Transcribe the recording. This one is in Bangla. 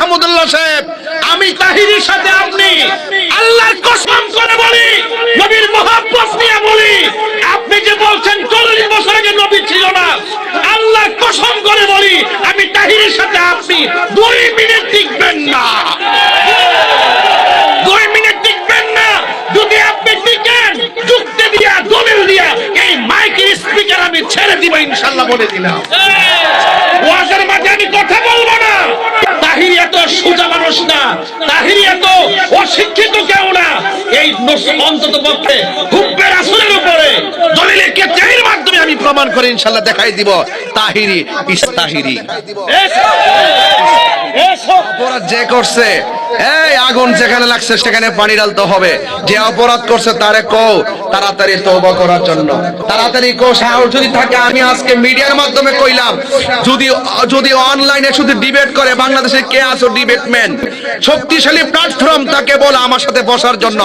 মাহমুদুল্লাহ সাহেব, আমি তাহিরের সাথে আপনি আল্লাহর কসম করে বলি, নবীর মহাব্বত নিয়ে বলি, আপনি যে বলছেন চল্লিশ বছর আগে নবী ছিল না, আল্লাহর কসম করে বলি, আমি তাহিরের সাথে আপনি দুই মিনিট টিকবেন না। দুই মিনিট টিকবেন না, যদি আপনি টিকেন, যুক্তি দিয়া, দলিল দিয়া, এই মাইকের স্পিকার আমি ছেড়ে দিব, ইনশাল্লাহ বলে দিলাম। অশিক্ষিত কেউ না। এই অন্তত পক্ষে হুব্বের আসলের উপরে দলিলের কেতের মাধ্যমে আমি প্রমাণ করে ইনশাল্লাহ দেখাই দিব। তাহিরি ইস তাহিরি অপরাধ যে করছে, এই আগুন যেখানে লাগছে সেখানে পানি হবে। যে অপরাধ করছে তারে তাড়াতাড়ি করার জন্য। তাড়াতাড়ি সাহস যদি থাকে, আমি আজকে মিডিয়ার মাধ্যমে কইলাম, যদি যদি অনলাইনে শুধু ডিবেট করে, বাংলাদেশে কে আছো ডিবেটম্যান শক্তিশালী প্ল্যাটফর্ম তাকে বলে আমার সাথে বসার জন্য।